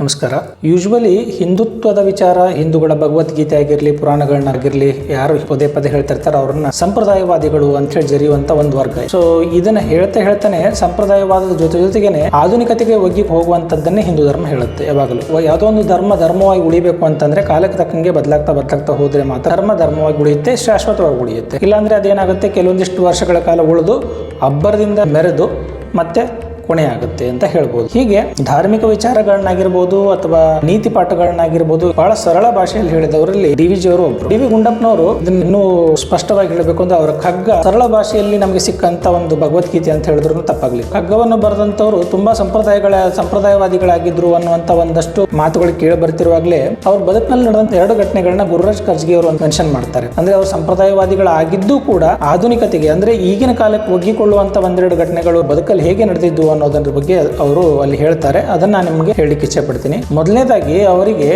ನಮಸ್ಕಾರ. ಯೂಶ್ವಲಿ ಹಿಂದುತ್ವದ ವಿಚಾರ ಹಿಂದೂಗಳ ಭಗವದ್ಗೀತೆ ಆಗಿರಲಿ, ಪುರಾಣಗಳನ್ನಾಗಿರಲಿ, ಯಾರು ಪದೇ ಪದೇ ಹೇಳ್ತಾ ಇರ್ತಾರೆ ಅವ್ರನ್ನ ಸಂಪ್ರದಾಯವಾದಿಗಳು ಅಂತ ಹೇಳಿ ಜರಿಯುವಂತ ಒಂದು ವರ್ಗ ಸೊ ಇದನ್ನ ಹೇಳ್ತಾ ಹೇಳ್ತಾನೆ ಸಂಪ್ರದಾಯವಾದದ ಜೊತೆ ಜೊತೆಗೇನೆ ಆಧುನಿಕತೆಗೆ ಒಗ್ಗಿ ಹೋಗುವಂತದ್ದನ್ನೇ ಹಿಂದೂ ಧರ್ಮ ಹೇಳುತ್ತೆ ಯಾವಾಗಲೂ. ಯಾವುದೋ ಒಂದು ಧರ್ಮ ಧರ್ಮವಾಗಿ ಉಳಿಬೇಕು ಅಂತಂದ್ರೆ ಕಾಲಕ್ಕೆ ತಕ್ಕಂಗೆ ಬದಲಾಗ್ತಾ ಬದಲಾಗ್ತಾ ಹೋದ್ರೆ ಮಾತ್ರ ಧರ್ಮ ಧರ್ಮವಾಗಿ ಉಳಿಯುತ್ತೆ, ಶಾಶ್ವತವಾಗಿ ಉಳಿಯುತ್ತೆ. ಇಲ್ಲಾಂದ್ರೆ ಅದೇನಾಗುತ್ತೆ? ಕೆಲವೊಂದಿಷ್ಟು ವರ್ಷಗಳ ಕಾಲ ಉಳಿದು ಅಬ್ಬರದಿಂದ ಮೆರೆದು ಮತ್ತೆ ಕೊನೆಯಾಗುತ್ತೆ ಅಂತ ಹೇಳ್ಬೋದು. ಹೀಗೆ ಧಾರ್ಮಿಕ ವಿಚಾರಗಳನ್ನಾಗಿರ್ಬೋದು ಅಥವಾ ನೀತಿ ಪಾಠಗಳನ್ನಾಗಿರ್ಬೋದು ಬಹಳ ಸರಳ ಭಾಷೆಯಲ್ಲಿ ಹೇಳಿದವರಲ್ಲಿ ಡಿ ವಿ ಜಿಯವರು ಒಬ್ರು. ಡಿ ವಿ ಗುಂಡಪ್ಪನವರು ಇನ್ನೂ ಸ್ಪಷ್ಟವಾಗಿ ಹೇಳಬೇಕು ಅಂದ್ರೆ ಅವರ ಖಗ್ಗ ಸರಳ ಭಾಷೆಯಲ್ಲಿ ನಮಗೆ ಸಿಕ್ಕಂತ ಒಂದು ಭಗವದ್ಗೀತೆ ಅಂತ ಹೇಳಿದ್ರು ತಪ್ಪಾಗ್ಲಿ ಖಗ್ಗವನ್ನು ಬರೆದಂತವರು ತುಂಬಾ ಸಂಪ್ರದಾಯಗಳ ಸಂಪ್ರದಾಯವಾದಿಗಳಾಗಿದ್ರು ಅನ್ನುವಂತ ಒಂದಷ್ಟು ಮಾತುಗಳು ಕೇಳಿ ಬರ್ತಿರುವಾಗಲೇ ಅವ್ರ ಬದುಕಿನಲ್ಲಿ ನಡೆದಂತ ಎರಡು ಘಟನೆಗಳನ್ನ ಗುರುರಾಜ್ ಖರ್ಜ್ಗೆ ಅವರು ಮೆನ್ಷನ್ ಮಾಡ್ತಾರೆ. ಅಂದ್ರೆ ಅವರು ಸಂಪ್ರದಾಯವಾದಿಗಳಾಗಿದ್ದು ಕೂಡ ಆಧುನಿಕತೆಗೆ, ಅಂದ್ರೆ ಈಗಿನ ಕಾಲಕ್ಕೆ ಒಗ್ಗಿಕೊಳ್ಳುವಂತ ಒಂದೆರಡು ಘಟನೆಗಳು ಬದುಕಲ್ಲಿ ಹೇಗೆ ನಡೆದಿದ್ದು ಅನ್ನೋದರ ಬಗ್ಗೆ ಅವರು ಅಲ್ಲಿ ಹೇಳ್ತಾರೆ. ಅದನ್ನ ನಾನು ನಿಮಗೆ ಹೇಳಲಿಕ್ಕೆ ಇಚ್ಛೆ ಪಡ್ತೀನಿ ಮೊದಲನೇದಾಗಿ ಅವರಿಗೆ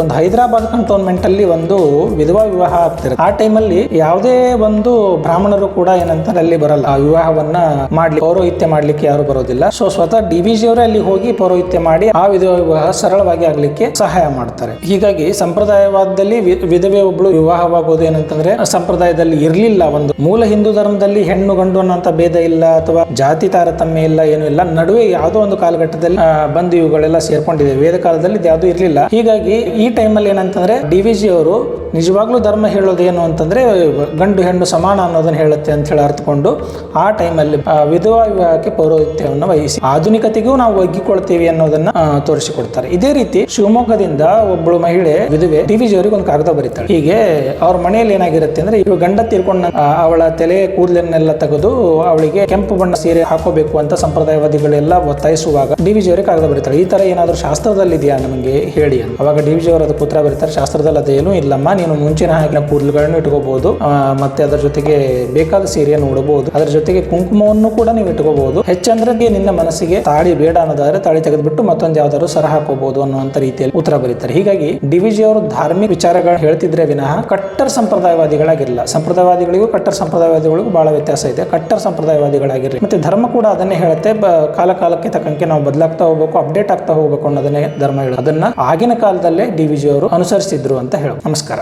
ಒಂದು ಹೈದರಾಬಾದ್ ಕಂಟೋನ್ಮೆಂಟ್ ಅಲ್ಲಿ ಒಂದು ವಿಧವಾ ವಿವಾಹ ಆಗ್ತಿರುತ್ತೆ. ಆ ಟೈಮಲ್ಲಿ ಯಾವುದೇ ಒಂದು ಬ್ರಾಹ್ಮಣರು ಕೂಡ ಏನಂತಾರೆ, ಅಲ್ಲಿ ಬರಲ್ಲ. ಆ ವಿವಾಹವನ್ನ ಮಾಡ್ಲಿಕ್ಕೆ, ಪೌರೋಹಿತ್ಯ ಮಾಡ್ಲಿಕ್ಕೆ ಯಾರು ಬರೋದಿಲ್ಲ. ಸೊ ಸ್ವತಃ ಡಿ ವಿ ಜಿ ಅವರೇ ಅಲ್ಲಿ ಹೋಗಿ ಪೌರೋಹಿತ್ಯ ಮಾಡಿ ಆ ವಿಧವಾ ವಿವಾಹ ಸರಳವಾಗಿ ಆಗ್ಲಿಕ್ಕೆ ಸಹಾಯ ಮಾಡ್ತಾರೆ. ಹೀಗಾಗಿ ಸಂಪ್ರದಾಯವಾದದಲ್ಲಿ ವಿಧವೆ ಒಬ್ಳು ವಿವಾಹವಾಗೋದು ಏನಂತಂದ್ರೆ, ಸಂಪ್ರದಾಯದಲ್ಲಿ ಇರಲಿಲ್ಲ ಒಂದು. ಮೂಲ ಹಿಂದೂ ಧರ್ಮದಲ್ಲಿ ಹೆಣ್ಣು ಗಂಡು ಅನ್ನೋಂಥ ಭೇದ ಇಲ್ಲ ಅಥವಾ ಜಾತಿ ತಾರತಮ್ಯ ಇಲ್ಲ, ಏನೂ ಇಲ್ಲ. ನಡುವೆ ಯಾವುದೋ ಒಂದು ಕಾಲಘಟ್ಟದಲ್ಲಿ ಬಂದು ಇವುಗಳೆಲ್ಲ ಸೇರ್ಕೊಂಡಿದೆ ವೇದ ಕಾಲದಲ್ಲಿ ಯಾವುದೂ ಇರಲಿಲ್ಲ. ಹೀಗಾಗಿ ಈ ಟೈಮಲ್ಲಿ ಏನಂತಂದ್ರೆ, ಡಿ ವಿ ಅವರು ನಿಜವಾಗ್ಲೂ ಧರ್ಮ ಹೇಳೋದು ಏನು ಅಂತಂದ್ರೆ, ಗಂಡು ಹೆಣ್ಣು ಸಮಾನ ಅನ್ನೋದನ್ನ ಹೇಳುತ್ತೆ ಅಂತ ಹೇಳಿ ಅರ್ಥಕೊಂಡು ಆ ಟೈಮಲ್ಲಿ ವಿಧವಾ ವಿವಾಹಕ್ಕೆ ಪೌರೋಹಿತ್ಯವನ್ನು ವಹಿಸಿ ಆಧುನಿಕತೆಗೂ ನಾವು ಒಗ್ಗಿಕೊಳ್ತೀವಿ ಅನ್ನೋದನ್ನ ತೋರಿಸಿಕೊಡ್ತಾರೆ. ಇದೇ ರೀತಿ ಶಿವಮೊಗ್ಗದಿಂದ ಒಬ್ಬಳು ಮಹಿಳೆ, ವಿಧವೆ, ಡಿ ವಿ ಜಿ ಅವರಿಗೆ ಒಂದು ಕಾಗದ ಬರೀತಾಳೆ. ಹೀಗೆ ಅವ್ರ ಮನೆಯಲ್ಲಿ ಏನಾಗಿರುತ್ತೆ ಅಂದ್ರೆ ಇವ್ ಗಂಡ ತೀರ್ಕೊಂಡ ಅವಳ ತಲೆ ಕೂದಲನ್ನೆಲ್ಲ ತೆಗೆದು ಅವಳಿಗೆ ಕೆಂಪು ಬಣ್ಣ ಸೀರೆ ಹಾಕೋಬೇಕು ಅಂತ ಸಂಪ್ರದಾಯವಾದಿಗಳೆಲ್ಲ ಒತ್ತಾಯಿಸುವಾಗ ಡಿ ವಿ ಜಿ ಅವರಿಗೆ ಕಾಗದ ಬರೀತಾರೆ. ಈ ತರ ಏನಾದರೂ ಶಾಸ್ತ್ರದಲ್ಲಿ ಇದೆಯಾ ನಮಗೆ? ಹೇಳಿ ಅಂತ. ಅವಾಗ ಡಿ ವಿ ಜಿ ಪುತ್ರ ಬರೀತಾರೆ. ಶಾಸ್ತ್ರದಲ್ಲಿ ಅದೇನು ಇಲ್ಲಮ್ಮ, ನೀನು ಮುಂಚಿನ ಹಾಗೆ ಕೂದಲುಗಳನ್ನು ಇಟ್ಕೋಬಹುದು ಮತ್ತೆ ಅದರ ಜೊತೆಗೆ ಬೇಕಾದ ಸೀರೆಯನ್ನು ಉಡಬಹುದು. ಅದರ ಜೊತೆಗೆ ಕುಂಕುಮವನ್ನು ಕೂಡ ನೀವು ಇಟ್ಕೋಬಹುದು ಹೆಚ್ಚಂದ್ರೆ ನಿನ್ನ ಮನಸ್ಸಿಗೆ ತಾಳಿ ಬೇಡ ಅನ್ನೋದಾದ್ರೆ ತಾಳಿ ತೆಗೆದುಬಿಟ್ಟು ಮತ್ತೊಂದು ಯಾವ್ದಾದ್ರು ಸರ ಹಾಕೋಬಹುದು ಅನ್ನುವಂತ ರೀತಿಯಲ್ಲಿ ಉತ್ತರ ಬರೀತಾರೆ. ಹೀಗಾಗಿ ಡಿ ವಿ ಜಿ ಅವರು ಧಾರ್ಮಿಕ ವಿಚಾರಗಳು ಹೇಳ್ತಿದ್ರೆ ವಿನಃ ಕಟ್ಟರ್ ಸಂಪ್ರದಾಯವಾದಿಗಳಾಗಿರಲಿಲ್ಲ. ಸಂಪ್ರದಾಯವಾದಿಗಳಿಗೂ ಕಟ್ಟರ್ ಸಂಪ್ರದಾಯವಾದಿಗಳಿಗೂ ಬಹಳ ವ್ಯತ್ಯಾಸ ಇದೆ. ಕಟ್ಟರ್ ಸಂಪ್ರದಾಯವಾದಿಗಳಾಗಿರಲಿ. ಮತ್ತೆ ಧರ್ಮ ಕೂಡ ಅದನ್ನೇ ಹೇಳುತ್ತೆ. ಕಾಲ ಕಾಲಕ್ಕೆ ತಕ್ಕಂತೆ ನಾವು ಬದಲಾಗ್ತಾ ಹೋಗ್ಬೇಕು ಅಪ್ಡೇಟ್ ಆಗ್ತಾ ಹೋಗ್ಬೇಕು ಅನ್ನೋದನ್ನೇ ಧರ್ಮ ಹೇಳೋದು. ಅದನ್ನ ಆಗಿನ ಕಾಲದಲ್ಲೇ ಡಿ ವಿಜಿ ಅವರು ಅನುಸರಿಸಿದ್ರು ಅಂತ ಹೇಳೋದು. ನಮಸ್ಕಾರ.